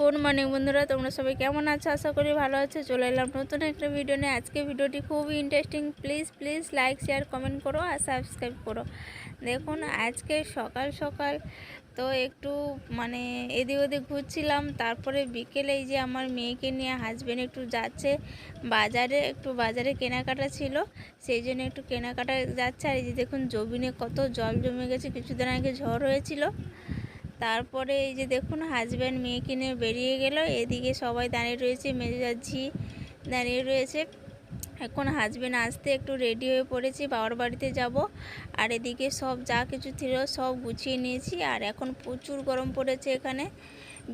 Good morning বন্ধুরা, তোমরা সবাই কেমন আছো? আশা করি ভালো আছো। চলে এলাম নতুন একটা ভিডিও নিয়ে। আজকে ভিডিওটি খুবই interesting please please like share comment করো আর সাবস্ক্রাইব করো। দেখুন, আজকে সকাল সকাল তো একটু মানে এদিক ওদিক ঘুরছিলাম। তারপরে বিকেলে এই যে আমার মেয়েকে নিয়ে হাজব্যান্ড একটু যাচ্ছে। বাজারে, একটু বাজারে কেনাকাটা ছিল। সেই জন্য একটু কেনাকাটা যাচ্ছে। আর এই যে দেখুন, জমিনে কত জল জমে গেছে। কিছুদিন আগে ঝড় হয়েছিল। তারপরে এই যে দেখুন হাজব্যান্ড মেয়ে কিনে বেরিয়ে গেল। এদিকে সবাই দাঁড়িয়ে রয়েছে, মেজাজি দাঁড়িয়ে রয়েছে। এখন হাজব্যান্ড আসতে একটু রেডি হয়ে পড়েছি, বাবার বাড়িতে যাব। আর এদিকে সব যা কিছু ছিল সব গুছিয়ে নিয়েছি। আর এখন প্রচুর গরম পড়েছে এখানে।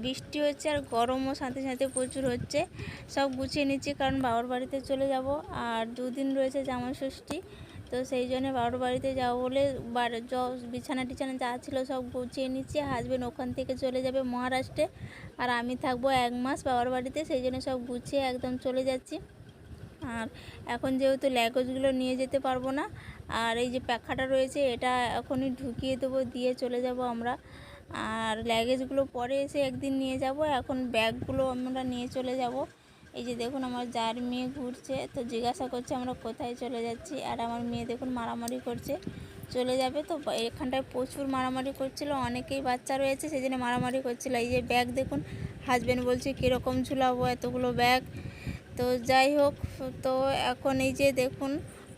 বৃষ্টি হচ্ছে আর গরমও সাথে সাথে প্রচুর হচ্ছে। সব গুছিয়ে নিচ্ছি কারণ বাবার বাড়িতে চলে যাব। আর দুদিন রয়েছে জামা ষষ্ঠী তো সেই জন্য বাবার বাড়িতে যাব বলে বিছানা টিছানা যা ছিল সব গুছিয়ে নিচ্ছি। হাজব্যান্ড ওখান থেকে চলে যাবে মহারাষ্ট্রে। আর আমি থাকব এক মাস বাবার বাড়িতে, সেই জন্য সব গুছিয়ে একদম চলে যাচ্ছি। আর এখন যেহেতু ল্যাগেজগুলো নিয়ে যেতে পারব না, আর এই যে প্যাখাটা রয়েছে এটা এখনই ঢুকিয়ে দেবো, দিয়ে চলে যাব আমরা। আর ল্যাগেজগুলো পরে এসে একদিন নিয়ে যাব, এখন ব্যাগগুলো আমরা নিয়ে চলে যাব। এই যে দেখুন আমার যার মেয়ে ঘুরছে, তো জিজ্ঞাসা করছে আমরা কোথায় চলে যাচ্ছি, আর আমার মেয়ে দেখুন মারামারি করছে, চলে যাবে তো এখানটায় প্রচুর মারামারি করছিল, অনেকেই বাচ্চা রয়েছে সেই জন্য মারামারি করছিল। এই যে ব্যাগ দেখুন হাজব্যান্ড বলছে, কীরকম ঝুলাবো এতগুলো ব্যাগ? তো যাই হোক, তো এখন এই যে দেখুন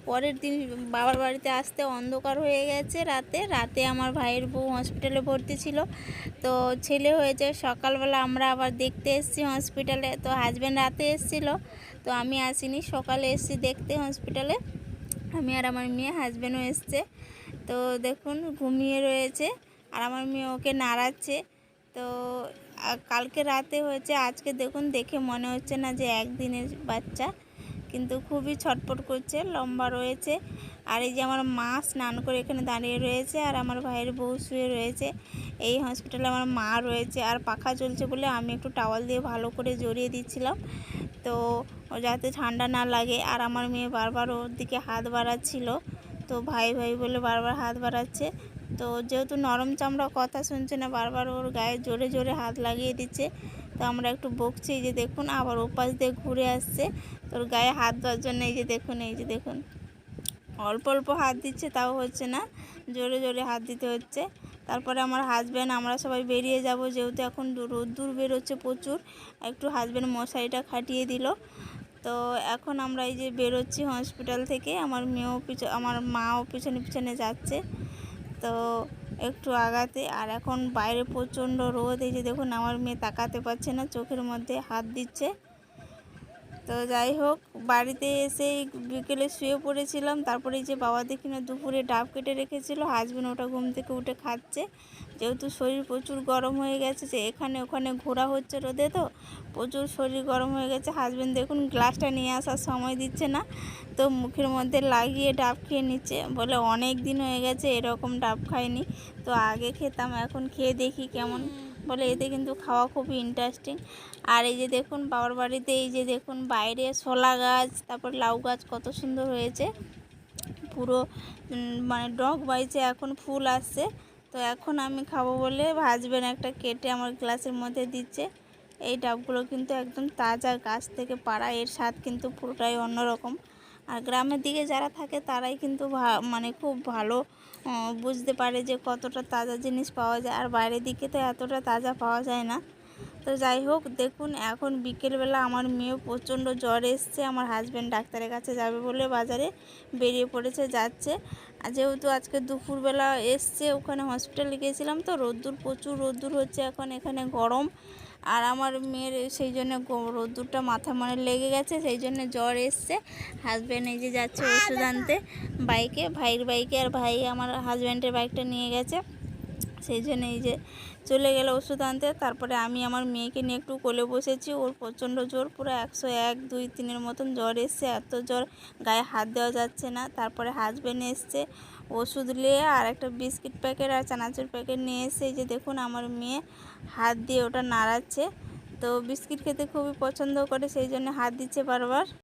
পরের দিন বাবার বাড়িতে আসতে অন্ধকার হয়ে গেছে রাতে। রাতে আমার ভাইয়ের বউ হসপিটালে ভর্তি ছিল। তো ছেলে হয়েছে, সকালবেলা আমরা আবার দেখতে এসেছি হসপিটালে তো হাজব্যান্ড রাতে এসেছিল, তো আমি আসিনি। সকালে এসেছি দেখতে হসপিটালে আমি আর আমার মেয়ে হাজব্যান্ডও এসছে। তো দেখুন, ঘুমিয়ে রয়েছে আর আমার মেয়ে ওকে নাড়াচ্ছে। তো কালকে রাতে হয়েছে, আজকে দেখুন, দেখে মনে হচ্ছে না যে একদিনের বাচ্চা। কিন্তু খুবই ছটপট করছে, লম্বা রয়েছে। আর এই যে আমার মা স্নান করে এখানে দাঁড়িয়ে রয়েছে আর আমার ভাইয়ের বউ শুয়ে রয়েছে। এই হসপিটালে আমার মা রয়েছে আর পাখা চলছে বলে আমি একটু টাওয়াল দিয়ে ভালো করে জড়িয়ে দিচ্ছিলাম। তো ও যাতে ঠান্ডা না লাগে আর আমার মেয়ে বারবার ওর দিকে হাত বাড়াচ্ছিল। তো ভাই ভাই বলে বারবার হাত বাড়াচ্ছে। তো যেহেতু নরম চামড়া কথা শুনছে না, বারবার ওর গায়ে জোরে জোরে হাত লাগিয়ে দিচ্ছে। তো আমরা একটু বকছি, এই যে দেখুন, আবার ওপাশ দিয়ে ঘুরে আসছে। তোর গায়ে হাত দেওয়ার জন্য এই যে দেখুন, এই যে দেখুন। অল্প অল্প হাত দিচ্ছে, তাও হচ্ছে না। জোরে জোরে হাত দিতে হচ্ছে। তারপরে আমার হাজব্যান্ড আমরা সবাই বেরিয়ে যাব, যেহেতু এখন রোদ্দুর বেরোচ্ছে প্রচুর। একটু হাজব্যান্ড মশারিটা খাটিয়ে দিল। তো এখন আমরা এই যে বেরোচ্ছি হসপিটাল থেকে। আমার মেয়েও পিছ, আমার মাও পিছনে পিছনে যাচ্ছে। তো একটু আগাতে, আর এখন বাইরে প্রচণ্ড রোদ, এই যে দেখুন আমার মেয়ে তাকাতে পারছে না, চোখের মধ্যে হাত দিচ্ছে। তো যাই হোক, বাড়িতে এসে বিকেলে শুয়ে পড়েছিলাম। তারপরে যে বাবা দেখি না দুপুরে ডাব কেটে রেখেছিল হাজব্যান্ড ওটা ঘুম থেকে উঠে খাচ্ছে। যেহেতু শরীর প্রচুর গরম হয়ে গেছে যে এখানে ওখানে ঘোরা হচ্ছে রোদে তো, প্রচুর শরীর গরম হয়ে গেছে। হাজব্যান্ড দেখুন গ্লাসটা নিয়ে আসার সময় দিচ্ছে না, তো মুখের মধ্যে লাগিয়ে ডাব খেয়ে নিচ্ছে। বলে অনেক দিন হয়ে গেছে এরকম ডাব খাইনি, তো আগে খেতাম, এখন খেয়ে দেখি কেমন। বলে এতে কিন্তু খাওয়া খুবই ইন্টারেস্টিং আর এই যে দেখুন, বাবার বাড়িতে এই যে দেখুন, বাইরে শোলা গাছ, তারপর লাউ গাছ কত সুন্দর হয়েছে। পুরো মানে ডগ বাইছে এখন ফুল আসছে। তো এখন আমি খাব বলে ভাজবেন একটা কেটে আমার গ্লাসের মধ্যে দিচ্ছে। এই ডাবগুলো কিন্তু একদম তাজা গাছ থেকে পাড়া, এর স্বাদ কিন্তু পুরোটাই অন্যরকম। আর গ্রামের দিকে যারা থাকে তারাই কিন্তু মানে খুব ভালো বুঝতে পারে যে কতটা তাজা জিনিস পাওয়া যায়। আর বাইরের দিকে তো এতটা তাজা পাওয়া যায় না। তো যাই হোক, দেখুন এখন বিকেলবেলা আমার মেয়ে প্রচণ্ড জ্বর এসছে, আমার হাজব্যান্ড ডাক্তারের কাছে যাবে বলে বাজারে বেরিয়ে পড়েছে, যাচ্ছে। আর যেহেতু আজকে দুপুরবেলা এসছে, ওখানে হসপিটালে গিয়েছিলাম তো, রোদ্দুর প্রচুর রোদ্দুর হচ্ছে, এখন এখানে গরম। আর আমার মেয়ের সেই জন্য রোদ্দুরটা মাথা মনে লেগে গেছে, সেই জন্য জ্বর এসছে। হাজব্যান্ড এই যে যাচ্ছে ওষুধ আনতে, বাইকে, ভাইয়ের বাইকে, আর ভাই আমার হাজব্যান্ডের বাইকটা নিয়ে গেছে। সেই জন্য এই যে চলে গেল ওষুধ আনতে। তারপরে আমি আমার মেয়েকে নিয়ে একটু কোলে বসেছি। ওর প্রচণ্ড জ্বর, পুরো একশো এক, দুই, তিনের মতন জ্বর এসছে। এত জ্বর, গায়ে হাত দেওয়া যাচ্ছে না। তারপরে হাজব্যান্ড এসছে, ওষুধ নিয়ে আর একটা বিস্কিট প্যাকেট আর চানাচুর প্যাকেট নিয়ে এসে যে দেখুন আমার মেয়ে হাত দিয়ে ওটা নাড়াচ্ছে। তো বিস্কিট খেতে খুবই পছন্দ করে, সেই জন্য হাত দিচ্ছে বারবার।